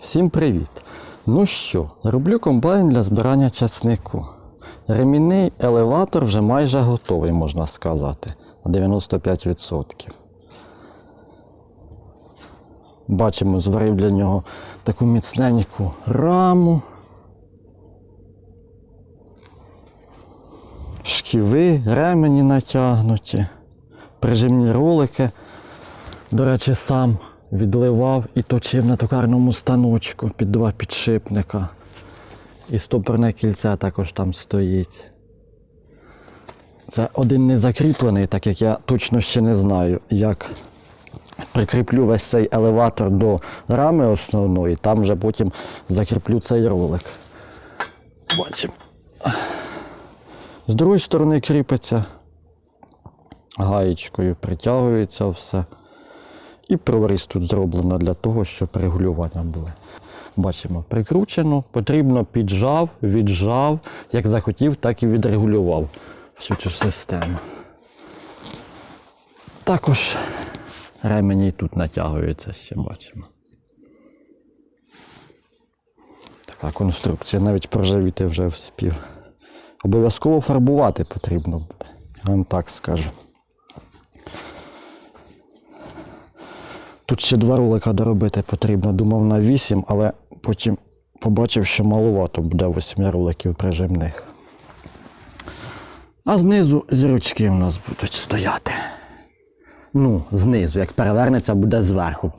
Всім привіт! Ну що, роблю комбайн для збирання часнику. Ремінний елеватор вже майже готовий, можна сказати, на 95%. Бачимо, зварив для нього таку міцненьку раму. Шківи, ремені натягнуті, прижимні ролики. До речі, сам відливав і точив на токарному станочку під два підшипника. І стопорне кільце також там стоїть. Це один не закріплений, так як я точно ще не знаю, як прикріплю весь цей елеватор до рами основної, там вже потім закріплю цей ролик. Бачимо. З другої сторони кріпиться гаєчкою, притягується все. І проріз тут зроблено для того, щоб регулювання були. Бачимо, прикручено, потрібно піджав, віджав, як захотів, так і відрегулював всю цю систему. Також ремені тут натягуються, ще бачимо. Така конструкція, навіть проживіти вже вспів. Обов'язково фарбувати потрібно буде, я вам так скажу. Тут ще два ролика доробити потрібно. Думав на 8, але потім побачив, що маловато буде 8 роликів прижимних. А знизу зірочки у нас будуть стояти. Ну, знизу, як перевернеться, буде зверху,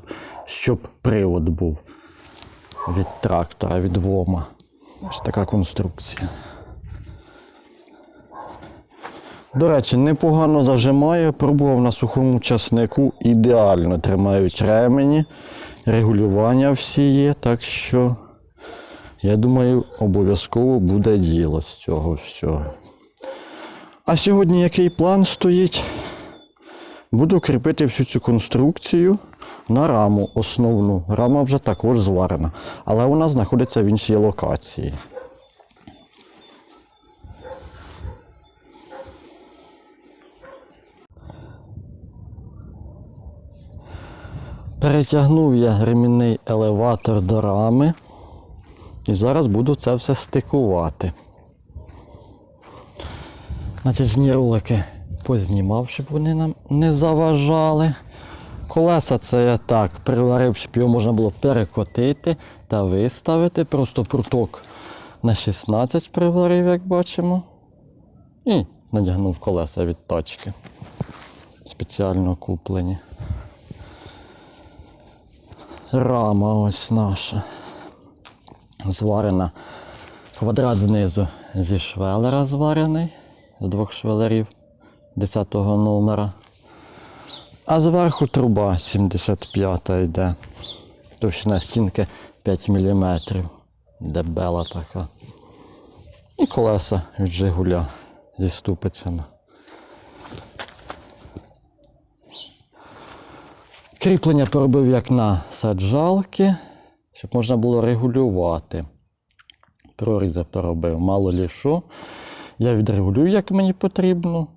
щоб привод був від трактора, від вома. Ось така конструкція. До речі, непогано зажимає, пробував на сухому часнику, ідеально тримають ремені, регулювання всі є, так що я думаю, обов'язково буде діло з цього всього. А сьогодні який план стоїть? Буду кріпити всю цю конструкцію на раму основну. Рама вже також зварена, але вона знаходиться в іншій локації. Перетягнув я ремінний елеватор до рами. І зараз буду це все стикувати. Натяжні ролики познімав, щоб вони нам не заважали. Колеса це я так приварив, щоб його можна було перекотити та виставити. Просто пруток на 16 приварив, як бачимо. І надягнув колеса від тачки. Спеціально куплені. Рама ось наша. Зварена. Квадрат знизу зі швелера зварений, з двох швелерів 10-го номера. А зверху труба 75-та йде. Товщина стінки 5 мм. Дебела така. І колеса від Жигуля зі ступицями. Кріплення поробив як на саджалки, щоб можна було регулювати. Прорізи поробив, мало лі що. Я відрегулюю, як мені потрібно.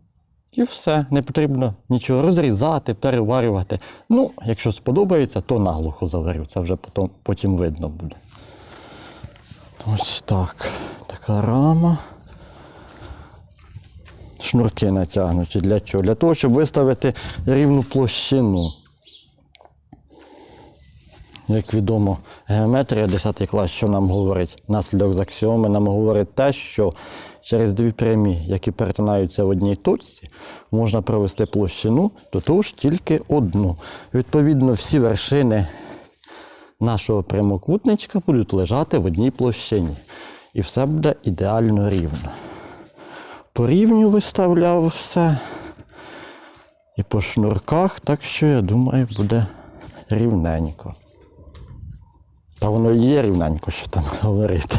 І все. Не потрібно нічого розрізати, переварювати. Ну, якщо сподобається, то наглухо заварю. Це вже потім, потім видно буде. Ось так. Така рама. Шнурки натягнуті. Для чого? Для того, щоб виставити рівну площину. Як відомо, геометрія 10 клас, що нам говорить, наслідок з аксіоми нам говорить те, що через дві прямі, які перетинаються в одній точці, можна провести площину, то ту ж тільки одну. Відповідно, всі вершини нашого прямокутничка будуть лежати в одній площині. І все буде ідеально рівно. По рівню виставляв все. І по шнурках, так що я думаю, буде рівненько. Та воно і є рівненько, що там говорити.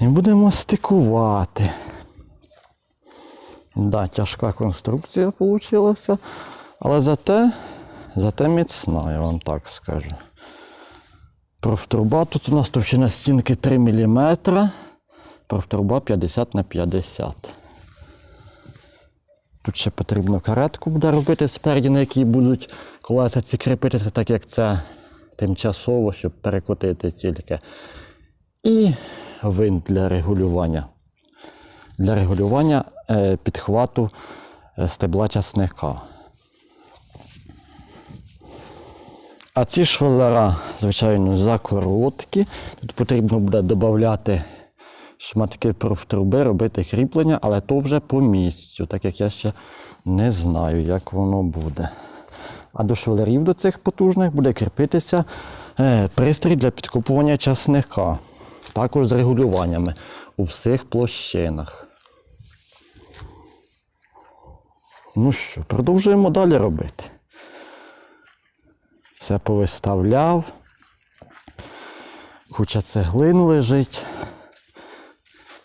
І будемо стикувати. Да, тяжка конструкція вийшла, але зате, зате міцна, я вам так скажу. Профтруба тут у нас товщина стінки 3 мм, профтруба 50 на 50. Тут ще потрібно каретку буде робити спереді, на якій будуть колеса ці кріпитися, так як це тимчасово, щоб перекотити тільки. І винт для регулювання. Для регулювання е, підхвату е, стебла часника. А ці швелера, звичайно, закороткі. Тут потрібно буде додати шматки профтруби, робити кріплення, але то вже по місцю, так як я ще не знаю, як воно буде. А до швелерів до цих потужних буде кріпитися е, пристрій для підкопування часника. Також з регулюваннями у всіх площинах. Ну що, продовжуємо далі робити. Все повиставляв. Куча цеглин лежить.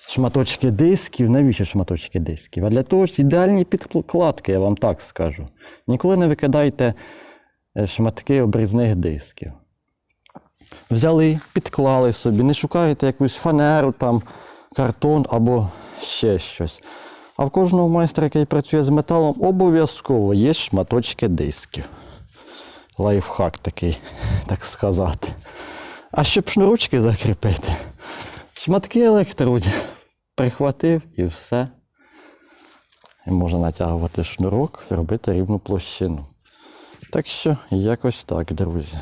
Шматочки дисків. Навіщо шматочки дисків? А для того ж ідеальні підкладки, я вам так скажу. Ніколи не викидайте е, шматки обрізних дисків. Взяли, підклали собі, не шукаєте якусь фанеру, там, картон або ще щось. А в кожного майстра, який працює з металом, обов'язково є шматочки дисків. Лайфхак такий, так сказати. А щоб шнурочки закріпити, шматки електроді. Прихватив і все. І можна натягувати шнурок робити рівну площину. Так що якось так, друзі.